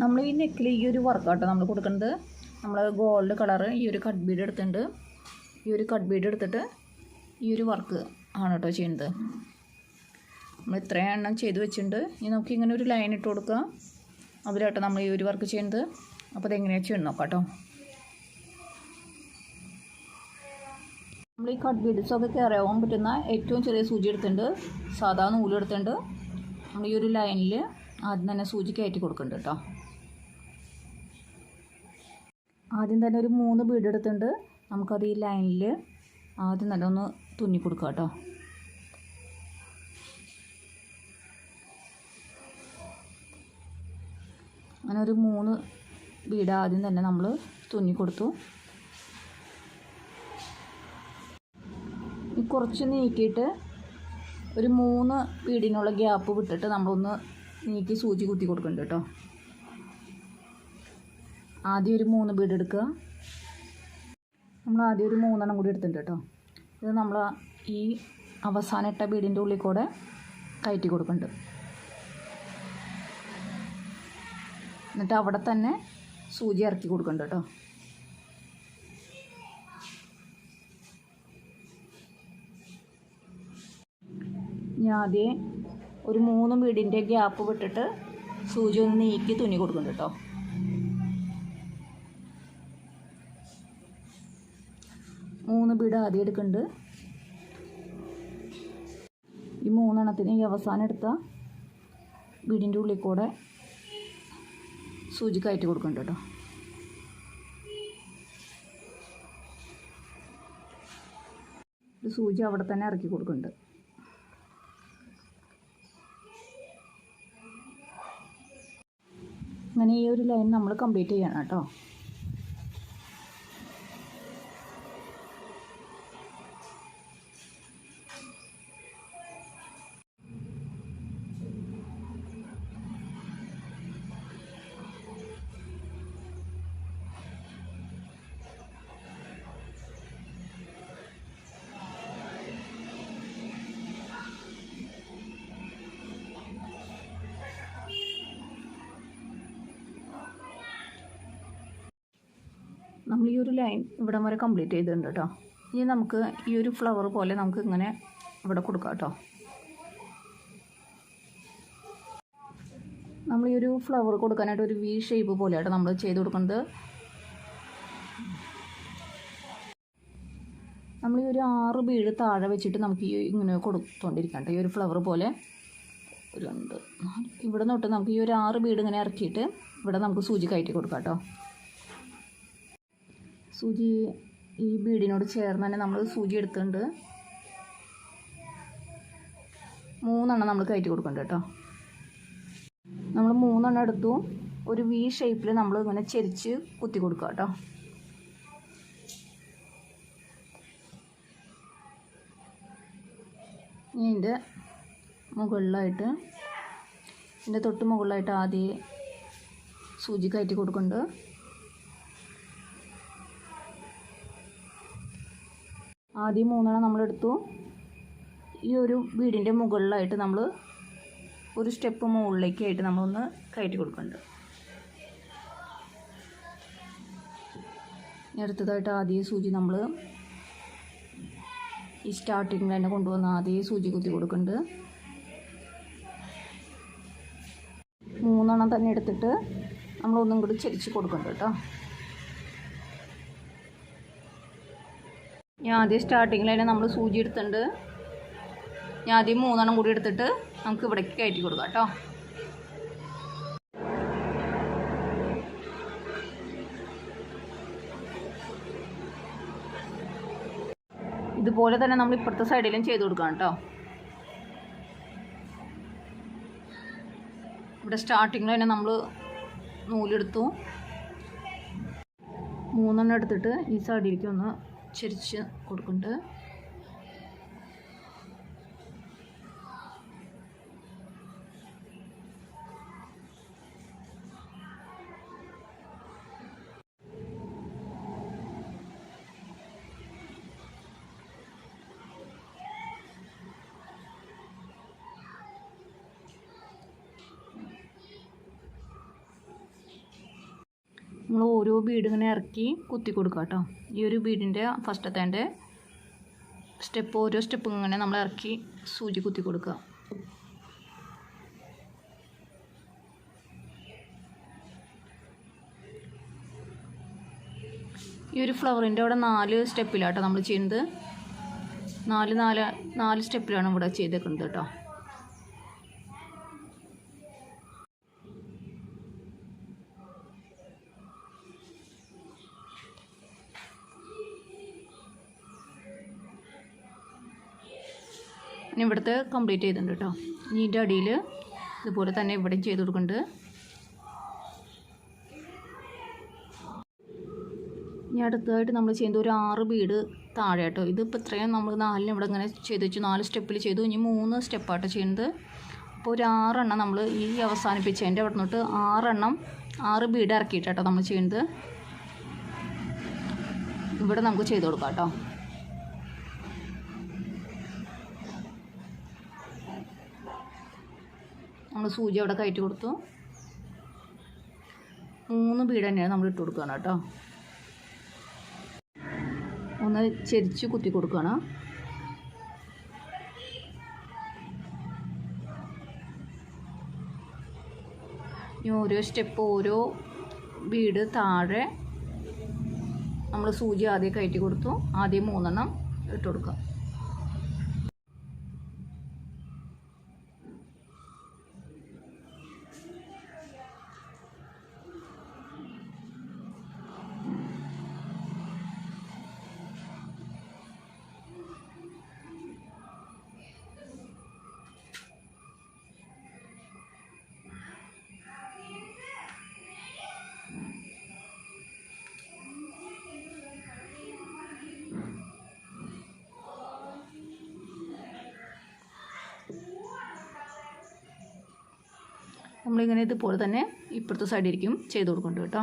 നമ്മൾ ഈ നെക്കിൽ ഈ ഒരു വർക്കാട്ടോ നമ്മൾ കൊടുക്കുന്നത് നമ്മൾ ഗോൾഡ് കളറ് ഈ ഒരു കട്ട് ബീഡ് എടുത്തിട്ടുണ്ട്. ഈ ഒരു കട്ട് ബീഡ് എടുത്തിട്ട് ഈ ഒരു വർക്ക് ആണ് കേട്ടോ ചെയ്യുന്നത് നമ്മൾ ഇത്രയും എണ്ണം ചെയ്ത് വെച്ചിട്ടുണ്ട്. ഇനി നമുക്ക് ഇങ്ങനെ ഒരു ലൈൻ ഇട്ട് കൊടുക്കുക അതിലാട്ടോ നമ്മൾ ഈ ഒരു വർക്ക് ചെയ്യുന്നത് അപ്പോൾ അതെങ്ങനെയാണ് ചെയ്യണം നോക്കാം കേട്ടോ നമ്മൾ ഈ കട്ട് ബീഡ്സൊക്കെ കയറിയാവാൻ പറ്റുന്ന ഏറ്റവും ചെറിയ സൂചി എടുത്തിട്ടുണ്ട്. സാധാ നൂലെടുത്തിട്ടുണ്ട് നമ്മൾ ഈ ഒരു ലൈനിൽ ആദ്യം തന്നെ സൂചി കയറ്റി കൊടുക്കുന്നുണ്ട് കേട്ടോ ആദ്യം തന്നെ ഒരു മൂന്ന് ബീഡ് എടുത്തിട്ടുണ്ട്. നമുക്കത് ഈ ലൈനിൽ ആദ്യം തന്നെ ഒന്ന് തുന്നി കൊടുക്കുക കേട്ടോ. അങ്ങനെ ഒരു മൂന്ന് ബീഡ് ആദ്യം തന്നെ നമ്മൾ തുന്നി കൊടുത്തു. കുറച്ച് നീക്കിയിട്ട് ഒരു മൂന്ന് ബീഡിനുള്ള ഗ്യാപ്പ് വിട്ടിട്ട് നമ്മളൊന്ന് നീക്കി സൂചി കുത്തി കൊടുക്കുന്നുണ്ട് കേട്ടോ. ആദ്യം ഒരു മൂന്ന് ബീഡ് എടുക്കുക. നമ്മൾ ആദ്യം ഒരു മൂന്നെണ്ണം കൂടി എടുത്തിട്ടുണ്ട് കേട്ടോ. ഇത് നമ്മൾ ഈ അവസാന ഇട്ട ബീഡിന്റെ ഉള്ളിൽ കൂടെ കയറ്റി കൊടുക്കുന്നുണ്ട്. എന്നിട്ട് അവിടെ തന്നെ സൂചി ഇറക്കി കൊടുക്കുന്നുണ്ട് കേട്ടോ. ഞാൻ ആദ്യം ഒരു മൂന്ന് ബീഡിന്റെ ഗ്യാപ്പ് വിട്ടിട്ട് സൂചി ഒന്ന് നീക്കി തുന്നി കൊടുക്കുന്നുണ്ട് കേട്ടോ. ബീഡ് ആദ്യം എടുക്കുന്നുണ്ട് ഈ മൂന്നെണ്ണത്തിന് ഈ അവസാനം എടുത്ത ബീഡിന്റെ ഉള്ളിൽ കൂടെ സൂചി കയറ്റി കൊടുക്കുന്നുണ്ട് കേട്ടോ സൂചി അവിടെ തന്നെ ഇറക്കി കൊടുക്കുന്നുണ്ട് അങ്ങനെ ഈ ഒരു ലൈൻ നമ്മൾ കംപ്ലീറ്റ് ചെയ്യണം കേട്ടോ. നമ്മൾ ഈ ഒരു ലൈൻ ഇവിടം വരെ കംപ്ലീറ്റ് ചെയ്തിട്ടുണ്ട് കേട്ടോ. ഇനി നമുക്ക് ഈ ഒരു ഫ്ലവർ പോലെ നമുക്ക് ഇങ്ങനെ ഇവിടെ കൊടുക്കാം കേട്ടോ. നമ്മൾ ഈ ഒരു ഫ്ലവർ കൊടുക്കാനായിട്ട് ഒരു വി ഷേപ്പ് പോലെയാട്ടോ നമ്മൾ ചെയ്ത് കൊടുക്കുന്നത്. നമ്മൾ ഈ ഒരു ആറ് വീട് താഴെ വെച്ചിട്ട് നമുക്ക് ഈ ഇങ്ങനെ കൊടുത്തോണ്ടിരിക്കാം ഈ ഒരു ഫ്ലവർ പോലെ. രണ്ട് ഇവിടെ തൊട്ട് നമുക്ക് ഈ ഒരു ആറ് വീട് ഇങ്ങനെ ഇറക്കിയിട്ട് ഇവിടെ നമുക്ക് സൂചി കയറ്റി കൊടുക്കാം കേട്ടോ. സൂചി ഈ ബീഡിനോട് ചേർന്ന് തന്നെ നമ്മൾ സൂചി എടുത്തിട്ടുണ്ട്. മൂന്നെണ്ണം നമ്മൾ കയറ്റി കൊടുക്കുന്നുണ്ട് കേട്ടോ. നമ്മൾ മൂന്നെണ്ണം എടുത്തു. ഒരു വി ഷേപ്പിൽ നമ്മൾ ഇങ്ങനെ ചെരിച്ച് കുത്തി കൊടുക്കുക കേട്ടോ. ഇതിന്റെ മുകളിലായിട്ട് ഇതിന്റെ തൊട്ട് മുകളിലായിട്ട് ആദ്യം സൂചി കയറ്റി കൊടുക്കുന്നുണ്ട് ആദ്യം മൂന്നെണ്ണം നമ്മളെടുത്തു. ഈ ഒരു വീടിന്റെ മുകളിലായിട്ട് നമ്മൾ ഒരു സ്റ്റെപ്പ് മുകളിലേക്കായിട്ട് നമ്മളൊന്ന് കയറ്റി കൊടുക്കുന്നുണ്ട് അടുത്തതായിട്ട് ആദ്യം സൂചി നമ്മൾ ഈ സ്റ്റാർട്ടിങ്ങിൽ തന്നെ കൊണ്ടുവന്ന് ആദ്യം സൂചി കുത്തി കൊടുക്കുന്നുണ്ട് മൂന്നെണ്ണം തന്നെ എടുത്തിട്ട് നമ്മളൊന്നും കൂടി ചരിച്ച് കൊടുക്കുന്നുണ്ട് കേട്ടോ. ഞാൻ ആദ്യം സ്റ്റാർട്ടിങ്ങിൽ തന്നെ നമ്മൾ സൂചി എടുത്തിട്ടുണ്ട്. ഞാൻ ആദ്യം മൂന്നെണ്ണം കൂടി എടുത്തിട്ട് നമുക്ക് ഇവിടേക്ക് കയറ്റി കൊടുക്കാം കേട്ടോ. ഇതുപോലെ തന്നെ നമ്മൾ ഇപ്പുറത്തെ സൈഡിലും ചെയ്ത് കൊടുക്കാം കേട്ടോ. ഇവിടെ സ്റ്റാർട്ടിങ്ങിൽ തന്നെ നമ്മൾ നൂലെടുത്തു. മൂന്നെണ്ണം എടുത്തിട്ട് ഈ സൈഡിലേക്ക് ഒന്ന് ചരിച്ച് കൊടുക്കുന്നുണ്ട്. നമ്മൾ ഓരോ ബീഡ് ഇങ്ങനെ ഇറക്കി കുത്തി കൊടുക്കുക കേട്ടോ ഈ ഒരു ബീഡിന്റെ ഫസ്റ്റത്തെ സ്റ്റെപ്പ് ഓരോ സ്റ്റെപ്പ് ഇങ്ങനെ നമ്മൾ ഇറക്കി സൂചി കുത്തി കൊടുക്കുക ഈ ഒരു ഫ്ലവറിന്റെ അവിടെ നാല് സ്റ്റെപ്പിലാട്ടോ നമ്മൾ ചെയ്യുന്നത്. നാല് നാല് നാല് സ്റ്റെപ്പിലാണ് ഇവിടെ ചെയ്തേക്കുന്നത് കേട്ടോ ഇനി ഇവിടുത്തെ കംപ്ലീറ്റ് ചെയ്തിട്ടുണ്ട് കേട്ടോ ഇനി ഇതിന്റെ അടിയിൽ ഇതുപോലെ തന്നെ ഇവിടെയും ചെയ്ത് കൊടുക്കുന്നുണ്ട്. ഇനി അടുത്തതായിട്ട് നമ്മൾ ചെയ്യുന്നത് ഒരു ആറ് ബീഡ് താഴെ കേട്ടോ ഇതിപ്പോൾ ഇത്രയും നമ്മൾ നാലിന് ഇവിടെ ഇങ്ങനെ ചെയ്ത് വെച്ചു നാല് സ്റ്റെപ്പിൽ ചെയ്തു. ഇനി മൂന്ന് സ്റ്റെപ്പായിട്ട് ചെയ്യുന്നത്. അപ്പോൾ ഒരു ആറെണ്ണം നമ്മൾ ഈ അവസാനിപ്പിച്ചതിന്റെ അവിടെ നിന്നിട്ട് ആറെണ്ണം ആറ് ബീഡ് ഇറക്കിയിട്ടാട്ടോ നമ്മൾ ചെയ്യുന്നത്. ഇവിടെ നമുക്ക് ചെയ്ത് കൊടുക്കാം കേട്ടോ നമ്മൾ സൂചി അവിടെ കയറ്റി കൊടുത്തു. മൂന്ന് ബീഡ് തന്നെയാണ് നമ്മൾ ഇട്ട് കൊടുക്കുകയാണ് കേട്ടോ. ഒന്ന് ചെരിച്ച് കുത്തി കൊടുക്കുകയാണ് ഇനി ഓരോ സ്റ്റെപ്പ് ഓരോ വീട് താഴെ നമ്മൾ സൂചി ആദ്യം കയറ്റി കൊടുത്തു. ആദ്യം മൂന്നെണ്ണം ഇട്ട് കൊടുക്കുക നമ്മളിങ്ങനെ ഇതുപോലെ തന്നെ ഇപ്പുറത്തെ സൈഡിലേക്കും ചെയ്ത് കൊടുക്കുന്നുണ്ട് കേട്ടോ.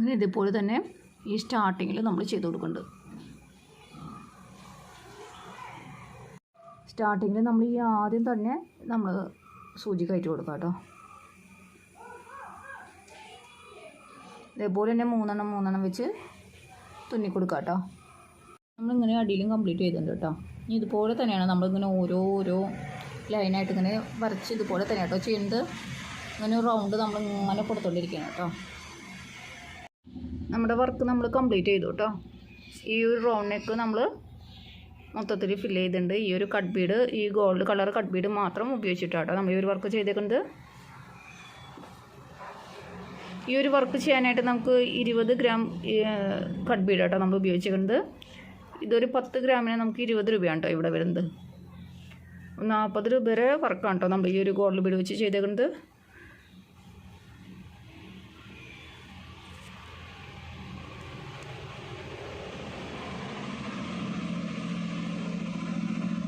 ഇങ്ങനെ ഇതുപോലെ തന്നെ ഈ സ്റ്റാർട്ടിങ്ങിൽ നമ്മൾ ചെയ്ത് കൊടുക്കുന്നുണ്ട് സ്റ്റാർട്ടിങ്ങിൽ നമ്മൾ ഈ ആദ്യം തന്നെ നമ്മൾ സൂചി കയറ്റി കൊടുക്കാം കേട്ടോ. ഇതേപോലെ തന്നെ മൂന്നെണ്ണം മൂന്നെണ്ണം വെച്ച് തുന്നി കൊടുക്കാം കേട്ടോ. നമ്മളിങ്ങനെ അടിയിലും കംപ്ലീറ്റ് ചെയ്തിട്ടുണ്ട് കേട്ടോ. ഇനി ഇതുപോലെ തന്നെയാണ് നമ്മളിങ്ങനെ ഓരോ ഓരോ ലൈനായിട്ട് ഇങ്ങനെ വരച്ച് ഇതുപോലെ തന്നെ കേട്ടോ ചെയ്യുന്നത്. ഇങ്ങനെ റൗണ്ട് നമ്മൾ ഇങ്ങനെ കൊടുത്തോണ്ടിരിക്കുകയാണ് കേട്ടോ. നമ്മുടെ വർക്ക് നമ്മൾ കംപ്ലീറ്റ് ചെയ്തു കേട്ടോ ഈ ഒരു റൗണ്ട് നെക്ക് നമ്മൾ മൊത്തത്തിൽ ഫിൽ ചെയ്തിട്ടുണ്ട് ഈ ഒരു കട്ട് ബീഡ് ഈ ഗോൾഡ് കളർ കട്ട് ബീഡ് മാത്രം ഉപയോഗിച്ചിട്ടാട്ടോ നമ്മൾ ഈ ഒരു വർക്ക് ചെയ്തേക്കുന്നത് ഈ ഒരു വർക്ക് ചെയ്യാനായിട്ട് നമുക്ക് ഇരുപത് ഗ്രാം കട്ട് ബീഡ് കേട്ടോ നമ്മൾ ഉപയോഗിച്ചിരിക്കുന്നത് ഇതൊരു പത്ത് ഗ്രാമിന് നമുക്ക് ഇരുപത് രൂപയാണ് കേട്ടോ ഇവിടെ വരുന്നത്. നാൽപ്പത് രൂപ വരെ വർക്കാണ് കേട്ടോ നമ്മൾ ഈ ഒരു ഗോൾഡ് ബീഡ് വെച്ച് ചെയ്തേക്കുന്നത്